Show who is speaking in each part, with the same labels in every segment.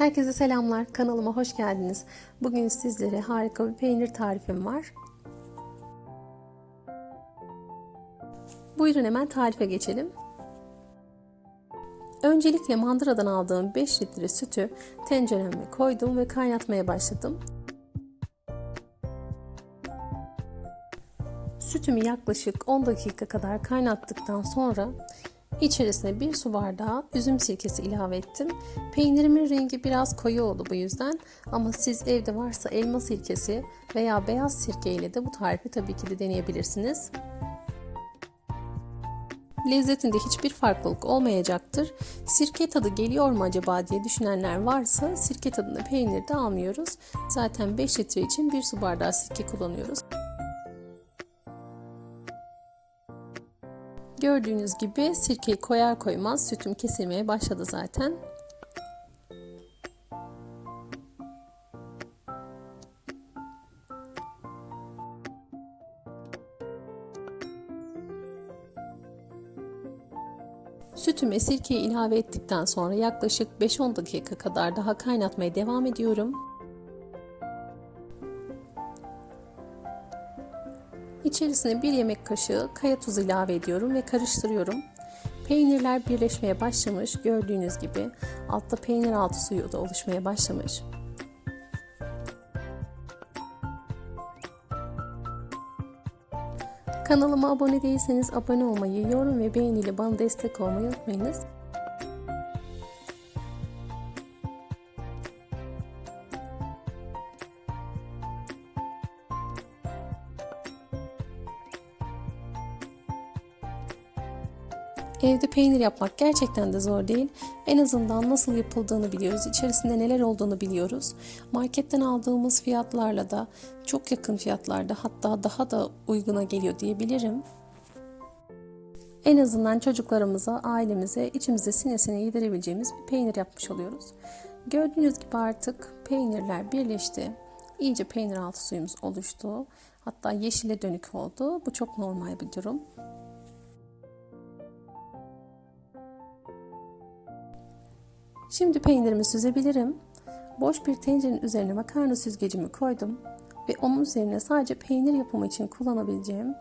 Speaker 1: Herkese selamlar. Kanalıma hoş geldiniz. Bugün sizlere harika bir peynir tarifim var. Buyurun hemen tarife geçelim. Öncelikle mandıradan aldığım 5 litre sütü tencereme koydum ve kaynatmaya başladım. Sütümü yaklaşık 10 dakika kadar kaynattıktan sonra İçerisine bir su bardağı üzüm sirkesi ilave ettim. Peynirimin rengi biraz koyu oldu bu yüzden ama siz evde varsa elma sirkesi veya beyaz sirke ile de bu tarifi tabii ki de deneyebilirsiniz. Lezzetinde hiçbir farklılık olmayacaktır. Sirke tadı geliyor mu acaba diye düşünenler varsa sirke tadını peynirde almıyoruz. Zaten 5 litre için bir su bardağı sirke kullanıyoruz. Gördüğünüz gibi sirkeyi koyar koymaz sütüm kesilmeye başladı zaten. Sütüme sirkeyi ilave ettikten sonra yaklaşık 5-10 dakika kadar daha kaynatmaya devam ediyorum. İçerisine bir yemek kaşığı kaya tuzu ilave ediyorum ve karıştırıyorum. Peynirler birleşmeye başlamış. Gördüğünüz gibi altta peynir altı suyu da oluşmaya başlamış. Kanalıma abone değilseniz abone olmayı, yorum ve beğeniyle bana destek olmayı unutmayınız. Evde peynir yapmak gerçekten de zor değil. En azından nasıl yapıldığını biliyoruz. İçerisinde neler olduğunu biliyoruz. Marketten aldığımız fiyatlarla da çok yakın fiyatlarda hatta daha da uyguna geliyor diyebilirim. En azından çocuklarımıza, ailemize, içimize sinesine yedirebileceğimiz bir peynir yapmış oluyoruz. Gördüğünüz gibi artık peynirler birleşti. İyice peynir altı suyumuz oluştu. Hatta yeşile dönük oldu. Bu çok normal bir durum. Şimdi peynirimi süzebilirim. Boş bir tencerenin üzerine makarna süzgecimi koydum ve onun üzerine sadece peynir yapımı için kullanabileceğim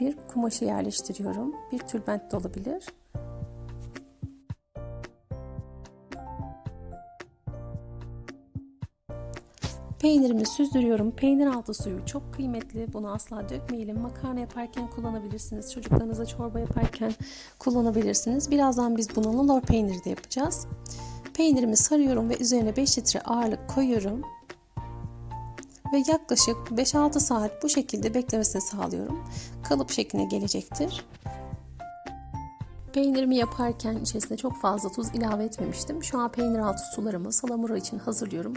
Speaker 1: bir kumaşı yerleştiriyorum. Bir tülbent de olabilir. Peynirimi süzdürüyorum. Peynir altı suyu çok kıymetli. Bunu asla dökmeyelim. Makarna yaparken kullanabilirsiniz. Çocuklarınıza çorba yaparken kullanabilirsiniz. Birazdan biz bunu lor peyniri de yapacağız. Peynirimi sarıyorum ve üzerine 5 litre ağırlık koyuyorum. Ve yaklaşık 5-6 saat bu şekilde beklemesini sağlıyorum. Kalıp şekline gelecektir. Peynirimi yaparken içerisine çok fazla tuz ilave etmemiştim. Şu an peynir altı sularımı salamura için hazırlıyorum.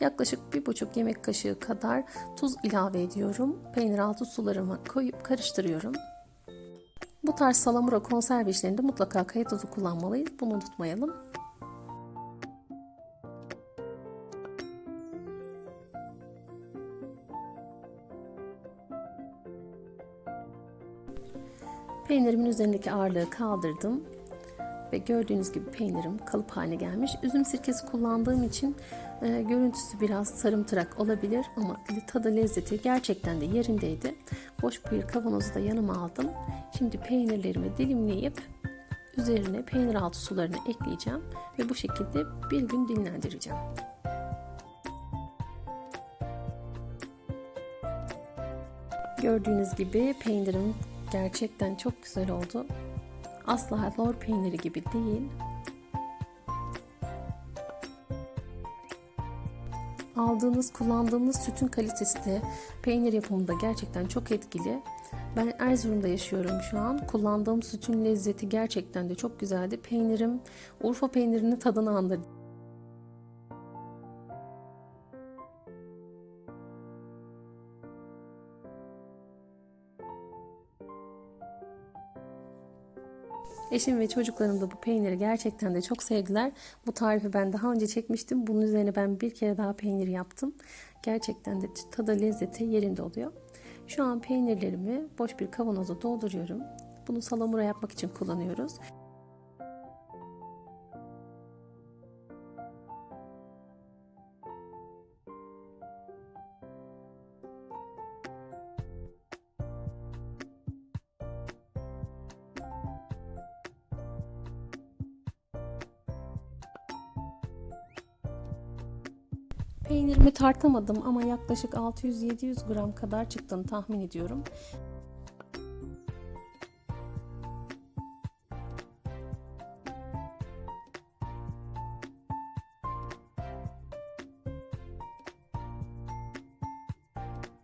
Speaker 1: Yaklaşık 1,5 yemek kaşığı kadar tuz ilave ediyorum. Peynir altı sularımı koyup karıştırıyorum. Bu tarz salamura konserve işlerinde mutlaka kaya tuzu kullanmalıyız. Bunu unutmayalım. Peynirimin üzerindeki ağırlığı kaldırdım ve gördüğünüz gibi peynirim kalıp haline gelmiş. Üzüm sirkesi kullandığım için e, görüntüsü biraz sarımtırak olabilir ama tadı lezzeti gerçekten de yerindeydi. Boş bir kavanozu da yanıma aldım. Şimdi peynirlerimi dilimleyip üzerine peynir altı sularını ekleyeceğim ve bu şekilde bir gün dinlendireceğim. Gördüğünüz gibi peynirim Gerçekten çok güzel oldu. Asla lor peyniri gibi değil. Aldığınız, kullandığınız sütün kalitesi de peynir yapımında gerçekten çok etkili. Ben Erzurum'da yaşıyorum şu an. Kullandığım sütün lezzeti gerçekten de çok güzeldi. Peynirim Urfa peynirinin tadını andırdı. Eşim ve çocuklarım da bu peyniri gerçekten de çok sevdiler. Bu tarifi ben daha önce çekmiştim. Bunun üzerine ben bir kere daha peynir yaptım. Gerçekten de tadı lezzeti yerinde oluyor. Şu an peynirlerimi boş bir kavanoza dolduruyorum. Bunu salamura yapmak için kullanıyoruz. Peynirimi tartamadım ama yaklaşık 600-700 gram kadar çıktığını tahmin ediyorum.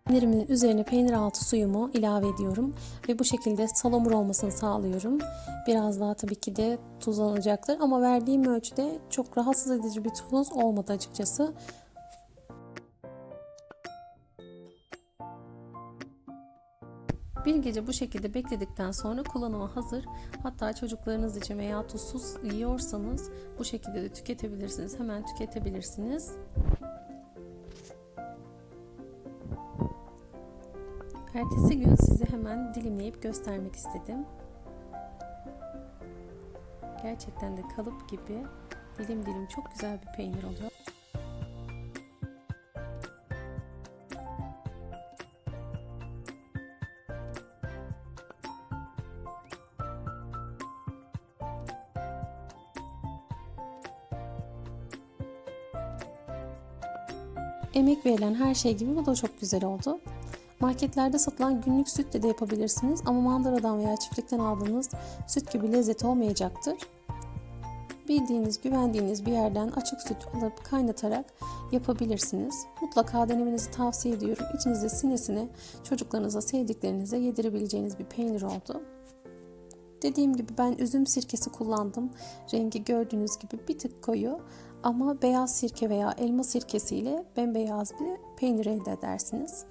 Speaker 1: Peynirimin üzerine peynir altı suyumu ilave ediyorum ve bu şekilde salamur olmasını sağlıyorum. Biraz daha tabii ki de tuzlanacaktır ama verdiğim ölçüde çok rahatsız edici bir tuz olmadı açıkçası. Bir gece bu şekilde bekledikten sonra kullanıma hazır. Hatta çocuklarınız için veya tuzsuz yiyorsanız bu şekilde de tüketebilirsiniz. Hemen tüketebilirsiniz. Ertesi gün size hemen dilimleyip göstermek istedim. Gerçekten de kalıp gibi dilim dilim çok güzel bir peynir oluyor. Emek verilen her şey gibi bu da çok güzel oldu. Marketlerde satılan günlük sütle de yapabilirsiniz ama mandıradan veya çiftlikten aldığınız süt gibi lezzet olmayacaktır. Bildiğiniz, güvendiğiniz bir yerden açık süt alıp kaynatarak yapabilirsiniz. Mutlaka denemenizi tavsiye ediyorum. İçinizde sinesine çocuklarınıza, sevdiklerinize yedirebileceğiniz bir peynir oldu. Dediğim gibi ben üzüm sirkesi kullandım. Rengi gördüğünüz gibi bir tık koyu ama beyaz sirke veya elma sirkesiyle bembeyaz bir peynir elde edersiniz.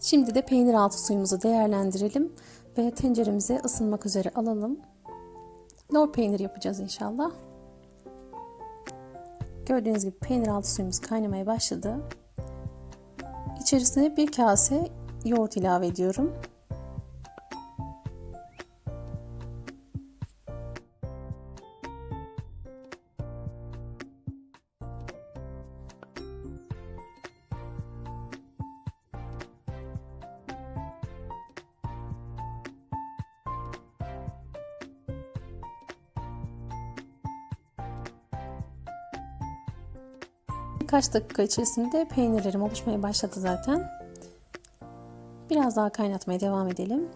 Speaker 1: Şimdi de peynir altı suyumuzu değerlendirelim ve tenceremize ısınmak üzere alalım. Lor peynir yapacağız inşallah. Gördüğünüz gibi peynir altı suyumuz kaynamaya başladı. İçerisine bir kase yoğurt ilave ediyorum. Birkaç dakika içerisinde peynirlerim oluşmaya başladı zaten. Biraz daha kaynatmaya devam edelim.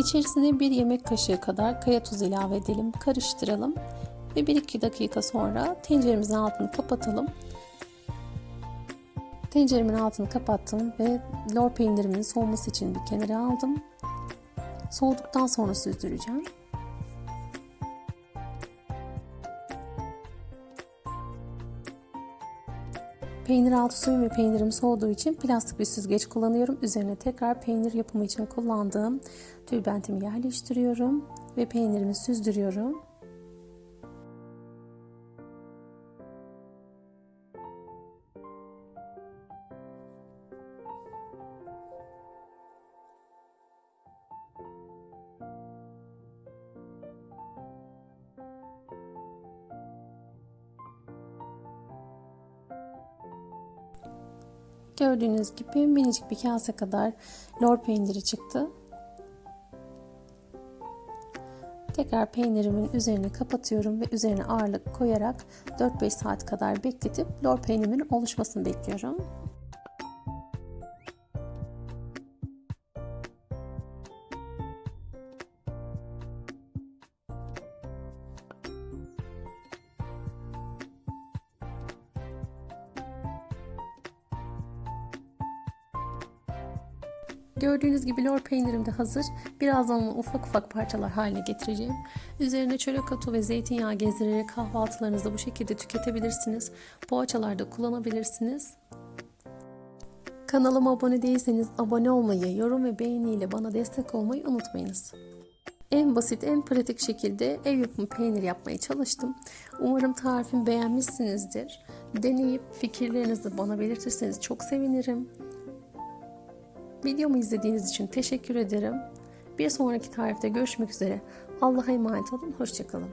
Speaker 1: İçerisine bir yemek kaşığı kadar kaya tuzu ilave edelim, karıştıralım ve 1-2 dakika sonra tenceremizin altını kapatalım. Tenceremin altını kapattım ve lor peynirimin soğuması için bir kenara aldım. Soğuduktan sonra süzdüreceğim. Peynir altı suyum ve peynirim soğuduğu için plastik bir süzgeç kullanıyorum. Üzerine tekrar peynir yapımı için kullandığım tülbentimi yerleştiriyorum ve peynirimi süzdürüyorum. Gördüğünüz gibi minicik bir kase kadar lor peyniri çıktı. Tekrar peynirimin üzerine kapatıyorum ve üzerine ağırlık koyarak 4-5 saat kadar bekletip lor peynirimin oluşmasını bekliyorum. Gördüğünüz gibi lor peynirim de hazır. Birazdan onu ufak ufak parçalar haline getireceğim. Üzerine çörek otu ve zeytinyağı gezdirerek kahvaltılarınızda bu şekilde tüketebilirsiniz. Poğaçalarda kullanabilirsiniz. Kanalıma abone değilseniz abone olmayı, yorum ve beğeniyle bana destek olmayı unutmayınız. En basit, en pratik şekilde ev yapımı peynir yapmaya çalıştım. Umarım tarifimi beğenmişsinizdir. Deneyip fikirlerinizi bana belirtirseniz çok sevinirim. Videomu izlediğiniz için teşekkür ederim. Bir sonraki tarifte görüşmek üzere. Allah'a emanet olun. Hoşçakalın.